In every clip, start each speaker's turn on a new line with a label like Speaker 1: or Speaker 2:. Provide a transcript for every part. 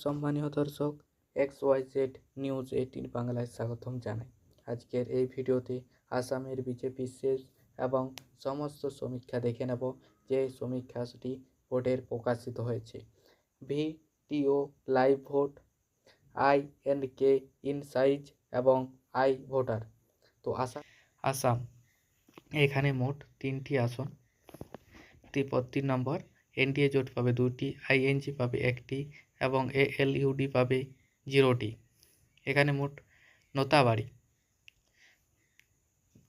Speaker 1: সম্মানীয় দর্শক, X Y Z news eighteen বাংলায় স্বাগতম জানাই। আজকের এই ভিডিওতে আসামের বিজেপি শেষ এবং সমস্ত সমীক্ষা দেখে নেব যে সমীক্ষাটি ভোটের প্রকাশিত হয়েছে। ভিটিও live vote, I and K insights এবং আই ভোটার। তো আসাম আসাম, এখানে মোট তিনটি আসন। তিন নম্বর, এনডিএ জোট পাবে দুটি, আইএনজি পাবে একটি এবং এ এল এএলইউডি পাবে জিরোটি এখানে মোট নোতাবাড়ি।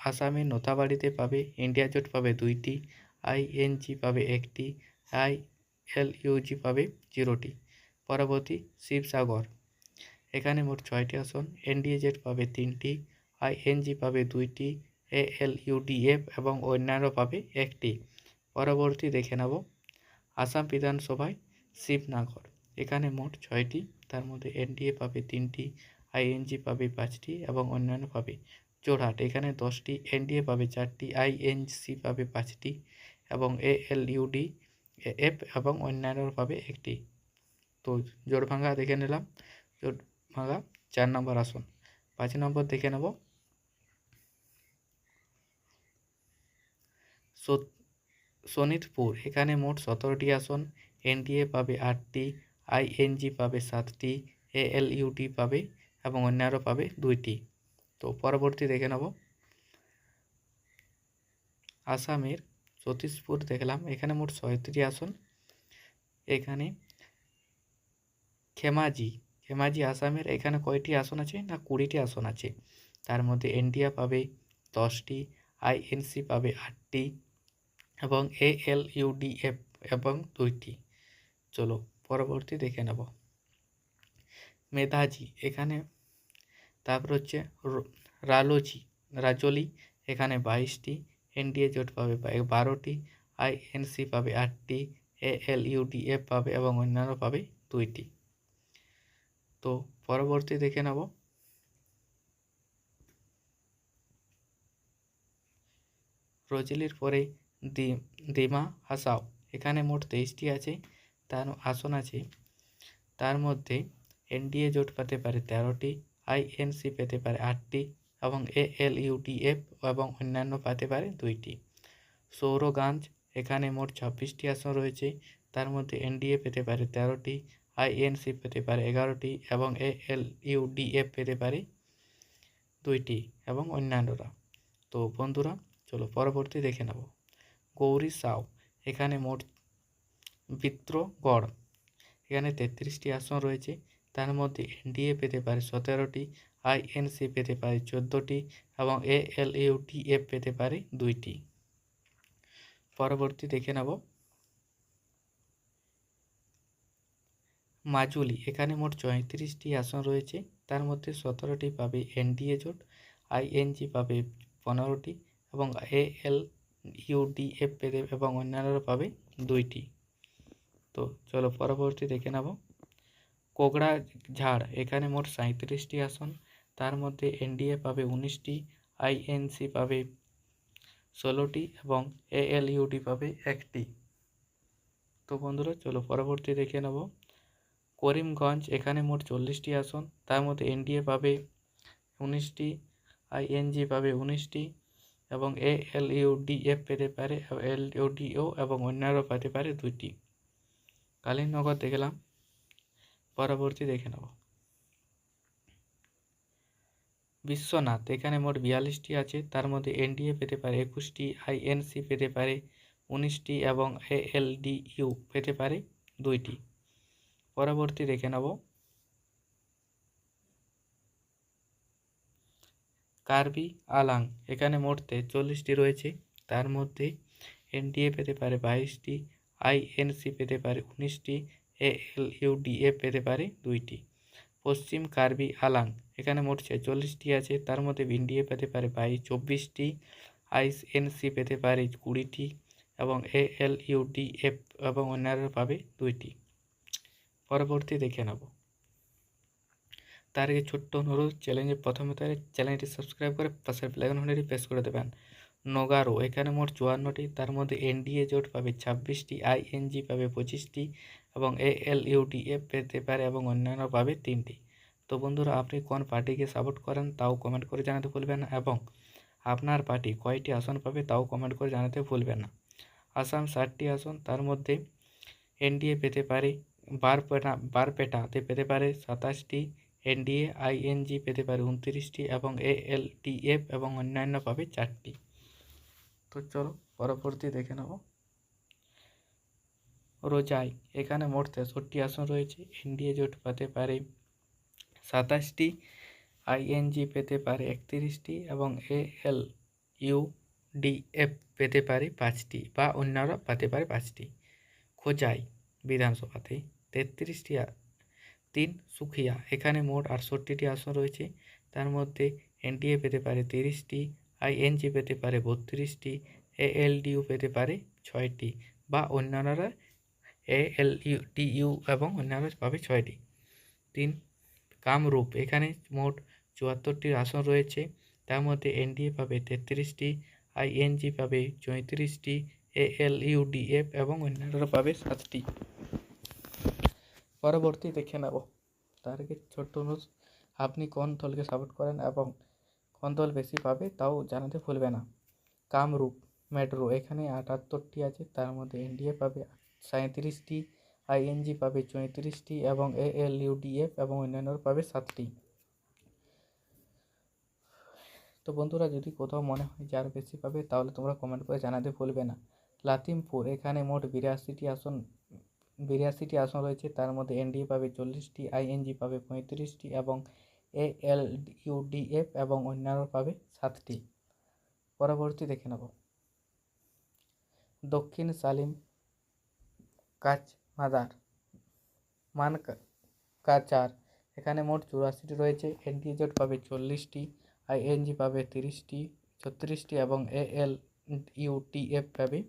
Speaker 1: আসামে নোতাবাড়িতে পাবে, ইন্ডিয়া জোট পাবে দুইটি আইএনজি পাবে একটি আই এল ইউজি পাবে জিরোটি পরবর্তী শিবসাগর। এখানে মোট ছয়টি আসন এনডিএ জেট পাবে তিনটি আইএনজি পাবে দুইটি এ এল ইউডিএফ এবং অন্যান্য পাবে একটি পরবর্তী দেখে নেব। আসাম বিধানসভায় শিবনগর। এখানে মোট ছয়টি। তার মধ্যে এনডিএ পাবে তিনটি, আইএনজি পাবে পাঁচটি এবং অন্যান্য পাবে জোরহাট এখানে দশটি, এনডিএ পাবে চারটি, আইএনসি পাবে পাঁচটি এবং এ এল ইউডি এফ এবং অন্যান্য পাবে একটি। তো জোরভাঙ্গা দেখে নিলাম। জোরভাঙ্গা চার নম্বর আসন। পাঁচ নম্বর দেখে নেব। শোনিতপুর এখানে মোট সতেরোটি আসন। এনডিএ পাবে আটটি আইএনজি পাবে সাতটি এএলইউটি পাবে এবং অন্যান্য পাবে দুইটি। তো পরবর্তী দেখে নেব। আসামের সতীশপুর দেখলাম, এখানে মোট ছয়টি আসন। এখানে খেমাজি খেমাজি আসামের এখানে কয়টি আসন আছে না কুড়িটি আসন আছে? তার মধ্যে এনডিয়া পাবে দশটি আইএনসি পাবে আটটি এবং এ এল ইউডিএফ এবং দুইটি। চলো পরবর্তী দেখে নেব। মেধাজি এখানে, তারপর হচ্ছে রালোজি, রাজলি এখানে বাইশটি, এনডিএ জোট পাবে বারোটি, আইএনসি পাবে আটটি এ এল ইউডিএফ পাবে এবং অন্যান্য পাবে দুইটি। তো পরবর্তী দেখে নেব। রজলির পরে দিমা হাসাও, এখানে মোট তেইশটি আছে। তার আসন আছে। তার মধ্যে এনডিএ জোট পেতে পারে তেরোটি আইএনসি পেতে পারে আটটি এবং এ এল ইউডিএফ এবং অন্যান্য পেতে পারে দুইটি। সৌরগঞ্জ, এখানে মোট ছাব্বিশটি আসন রয়েছে। তার মধ্যে এনডিএ পেতে পারে তেরোটি আইএনসি পেতে পারে এগারোটি এবং এ এল ইউডিএফ পেতে পারে দুইটি এবং অন্যান্যরা। তো বন্ধুরা, চলো পরবর্তী দেখে নেব। গৌরী সাউ, এখানে মোট বিত্রগড় এখানে তেত্রিশটি আসন রয়েছে। তার মধ্যে এনডিএ পেতে পারে সতেরোটি, আইএনসি পেতে পারে চোদ্দোটি এবং এ এল ইউটিএফ পেতে পারে দুইটি। পরবর্তী দেখে নেব। মাজুলি, এখানে মোট চৌত্রিশটি আসন রয়েছে। তার মধ্যে সতেরোটি পাবে এনডিএ জোট, আইএনজি পাবে পনেরোটি এবং এল ইউডিএফ পেতে এবং অন্যান্যরা পাবে দুইটি। তো চলো পরবর্তী দেখে নেব। কোগড়া ঝাড়, এখানে মোট সাঁত্রিশটি আসন, তার মধ্যে এনডিএ পাবে উনিশটি, আইএনসি পাবে ষোলোটি এবং এএলইউডি পাবে একটি। তো বন্ধুরা, চলো পরবর্তী দেখে নেব। করিমগঞ্জ, এখানে মোট চল্লিশটি আসন, তার মধ্যে এনডিএ পাবে উনিশটি, আইএনজি পাবে উনিশটি এবং এ এল ইউডিএফ পেতে পারে এল ইউডিও এবং অন্যান্য পেতে পারে দুইটি। কালীনগর দেখলাম, পরবর্তী দেখে নেব। বিশ্বনাথ, এখানে মোট বিয়াল্লিশটি আছে, তার মধ্যে এনডিএ পেতে পারে একুশটি, আইএনসি পেতে পারে উনিশটি এবং এএলডিইউ পেতে পারে দুইটি। পরবর্তী দেখে নেব। কার্বি আলাং, এখানে মোট তেচল্লিশটি রয়েছে, তার মধ্যে এনডিএ পেতে পারে বাইশটি আইএনসি পেতে পারে উনিশটি এল ইউডিএফ পেতে পারে দুইটি। পশ্চিম কার্বি আলাং, এখানে মোট ছেচল্লিশটি আছে, তার মধ্যে এনডিএ পেতে পারে বাইশ, চব্বিশটি, আইএনসি পেতে পারে কুড়িটি এবং এ এল ইউডিএফ এবং অন্যান্য পাবে দুইটি। পরবর্তী দেখে নেব। তার আগে ছোট্ট অনুরোধ চ্যালেঞ্জের প্রথমে তার চ্যানেলটি সাবস্ক্রাইব করে পাশের হলেটি প্রেস করে দেবেন। নগারো। এখানে মোট চুয়ান্নটি, তার মধ্যে এনডিএ জোট পাবে ছাব্বিশটি, আইএনজি পাবে পঁচিশটি এবং এল ইউ পেতে পারে এবং অন্যান্য পাবে তিনটি। তো বন্ধুরা, আপনি কোন পার্টিকে সাপোর্ট করেন তাও কমেন্ট করে জানাতে ভুলবেন না এবং আপনার পার্টি কয়টি আসন পাবে তাও কমেন্ট করে জানাতে ভুলবেন না। আসাম ষাটটি আসন, তার মধ্যে এনডিএ পেতে পারে, বারপেটা, বারপেটাতে পেতে পারে সাতাশটি, এনডিএ, আইএনজি পেতে পারে উনত্রিশটি এবং এ এল এবং অন্যান্য পাবে চারটি। তো চলো পরবর্তী দেখে নেব। রোজাই, এখানে মোট তেষট্টি আসন রয়েছে। এনডিএ জোট পেতে পারে সাতাশটি, আইএনজি পেতে পারে একত্রিশটি এবং এল ইউ ডিএফ পেতে পারে পাঁচটি বা অন্যরা পেতে পারে পাঁচটি। খোজাই বিধানসভাতে তেত্রিশটি তিন সুখিয়া, এখানে মোট আটষট্টিটি আসন রয়েছে। তার মধ্যে এনডিএ পেতে পারে তিরিশটি আইএনজি পেতে পারে বত্রিশটি এএলডিইউ পেতে পারে ছয়টি বা অন্যান্যরা এএল ইউ এবং অন্যান্য পাবে ছয়টি। তিন, কামরূপ। এখানে মোট চুয়াত্তরটি আসন রয়েছে। তার মধ্যে এনডিএ পাবে তেত্রিশটি আইএনজি পাবে চৌত্রিশটি এএলইউডিএফ এবং অন্যান্যরা পাবে সাতটি। পরবর্তী দেখে নেব তার আগে ছোট্ট আপনি কোন দলকে সাপোর্ট করেন এবং কোন বেশি পাবে, তাও জানাতে ভুলবে না। কামরূপ, মেট্রো, এখানে আটাত্তরটি আছে, তার মধ্যে এনডিএ পাবে সাঁত্রিশটি আইএনজি পাবে চৌত্রিশটি এবং এএলইউডিএফ এবং অন্যান্য পাবে সাতটি। তো বন্ধুরা, যদি কোথাও মনে হয় যে আরও বেশি পাবে, তাহলে তোমরা কমেন্ট করে জানাতে ভুলবে না। লাতিমপুর, এখানে মোট বিরাশিটি আসন বিরাশিটি আসন রয়েছে, তার মধ্যে এনডিএ পাবে চল্লিশটি, আইএনজি পাবে পঁয়ত্রিশটি এবং এ এল ইউডিএফ এবং অন্যান্য পাবে সাতটি। পরবর্তী দেখে নেব। দক্ষিণ সালিম কাচ মাদার। মান কাচার। এখানে মোট চুরাশিটি রয়েছে। এনডিএ জোট পাবে চল্লিশটি আইএনজি পাবে তিরিশটি, ছত্রিশটি এবং এল ইউটিএফ পাবে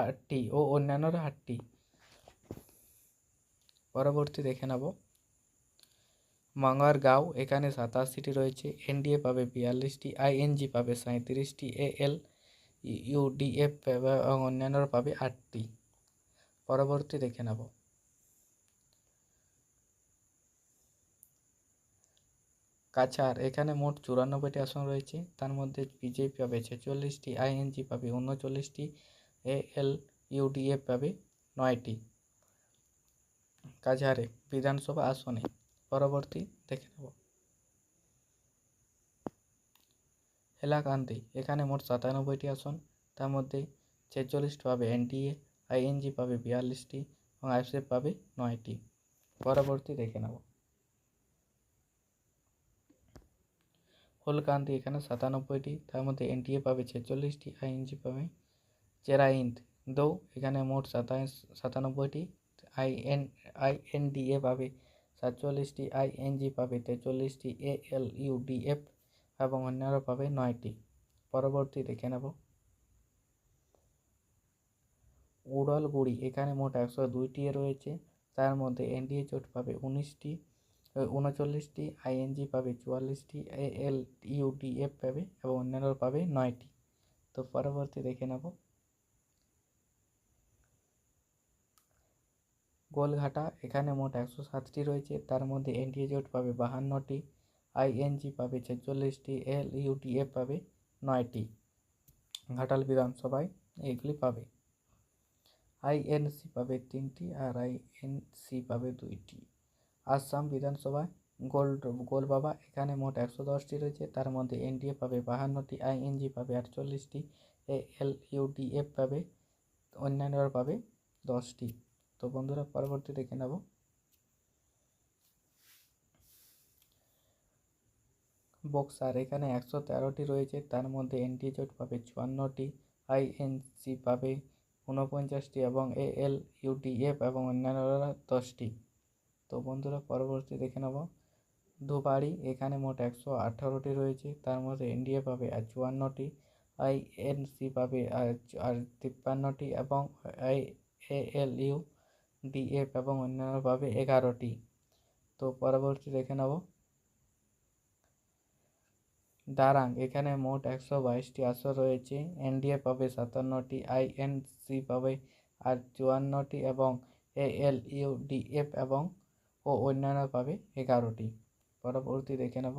Speaker 1: আটটি ও অন্যান্যরা আটটি। পরবর্তী দেখে নেব। গাঁও এখানে সাতাশিটি রয়েছে। এনডিএ পাবে বিয়াল্লিশটি, আইএনজি পাবে সাঁত্রিশটি এ এল ইউডিএফ এবং অন্যান্যরা পাবে আটটি। পরবর্তী দেখে নেব। কাছাড়, এখানে মোট চুরানব্বইটি আসন রয়েছে। তার মধ্যে বিজেপি পাবে ছেচল্লিশটি, আইএনজি পাবে উনচল্লিশটি এ এল ইউডিএফ পাবে নয়টি। কাছাড়ে বিধানসভা আসনে পরবর্তী দেখে নেব। হেলাকান্দি, এখানে মোট সাতানব্বইটি আসন, তার মধ্যে ছেচল্লিশটি পাবে এনডিএ আইএনজি পাবে বিয়াল্লিশটি এবং আইএসএফ পাবে নয়টি। পরবর্তী দেখে নেব। হোলকান্দি এখানে সাতানব্বইটি, তার মধ্যে এনডিএ পাবে ছেচল্লিশটি, আইএনজি পাবে চেরাইন্দ, দৌ, এখানে মোট সাতাশ, সাতানব্বইটি I N I N D A পাবে সাতচল্লিশটি আই এন জি পাবে, তেচল্লিশটি এফ এবং অন্যান্য পাবে নয়টি। পরবর্তী দেখে নেব। উড়লগুড়ি, এখানে মোট একশো দুইটি রয়েছে। তার মধ্যে এনডিএ জোট পাবে উনিশটি উনচল্লিশটি আইএনজি পাবে চুয়াল্লিশটি, A L U D F পাবে এবং অন্যান্য পাবে নয়টি। তো পরবর্তী দেখে নেব। গোলঘাটা, এখানে মোট একশো সাতটি রয়েছে। তার মধ্যে এনডিএ জোট পাবে বাহান্নটি, আইএনজি পাবে ছেচল্লিশটি এল ইউটিএফ পাবে নয়টি। ঘাটাল বিধানসভায় এগুলি পাবে। আইএনসি পাবে তিনটি আর আইএনসি পাবে দুইটি। আসাম বিধানসভায় গোল্ড গোল বাবা এখানে মোট একশো দশটি রয়েছে। তার মধ্যে এনডিএ পাবে বাহান্নটি, আইএনজি পাবে আটচল্লিশটি এল ইউডিএফ পাবে, অন্যান্যরা পাবে দশটি। তো বন্ধুরা পরবর্তী দেখে নেব। বক্সার এখানে একশো তেরোটি রয়েছে, তার মধ্যে এনটি জোট পাবে চুয়ান্নটি আইএনসি পাবে ঊনপঞ্চাশটি এবং এ এল ইউডিএফ এবং অন্যান্যরা দশটি। তো বন্ধুরা, পরবর্তী দেখে নেব। দুবাড়ি, এখানে মোট একশো আঠারোটি রয়েছে, তার মধ্যে এনডিএ পাবে আর চুয়ান্নটি আইএনসি পাবে আর তিপ্পান্নটি এবং I A L U DF এবং অন্যান্য পাবে এগারোটি। তো পরবর্তী দেখে নেব। দারাং, এখানে মোট একশো বাইশটি আসন রয়েছে। এনডিএ পাবে সাতান্নটি, আইএনসি পাবে আর চুয়ান্নটি এবং এল ইউ ডি এফ এবং ও অন্যান্য পাবে এগারোটি। পরবর্তী দেখে নেব।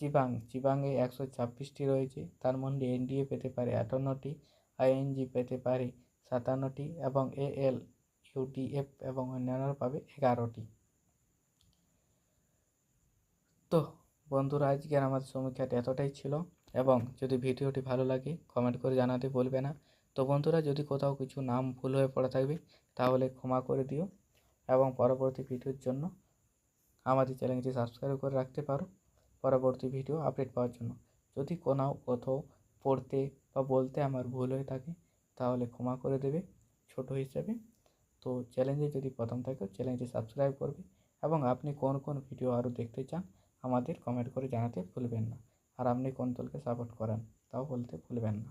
Speaker 1: চিবাং, চিবাংয়ে একশো ছাব্বিশটি রয়েছে। তার মধ্যে এনডিএ পেতে পারে আটান্নটি, আইএনজি পেতে পারে সাতান্নটি এবং এ এল ইউডিএফ এবং অন্যান্যরা পাবে এগারোটি। তো বন্ধুরা, আজকের আমাদের সমীক্ষাটা এতটাই ছিল এবং যদি ভিডিওটি ভালো লাগে কমেন্ট করে জানাতে বলবে না। তো বন্ধুরা, যদি কোথাও কিছু নাম ভুল হয়ে পড়ে থাকবে, তাহলে ক্ষমা করে দিও এবং পরবর্তী ভিডিওর জন্য আমাদের চ্যানেলটি সাবস্ক্রাইব করে রাখতে পারো পরবর্তী ভিডিও আপডেট পাওয়ার জন্য। যদি কোনো কোথাও পড়তে বা বলতে আমার ভুল হয়ে থাকে তাহলে ক্ষমা করে দেবে, ছোট হিসেবে তো চ্যানেলে যদি প্রথম থাকে চ্যানেলটি সাবস্ক্রাইব করবে এবং আপনি কোন কোন ভিডিও আরও দেখতে চান, আমাদের কমেন্ট করে জানাতে ভুলবেন না। আর আপনি কোন দলকে সাপোর্ট করেন, তাও বলতে ভুলবেন না।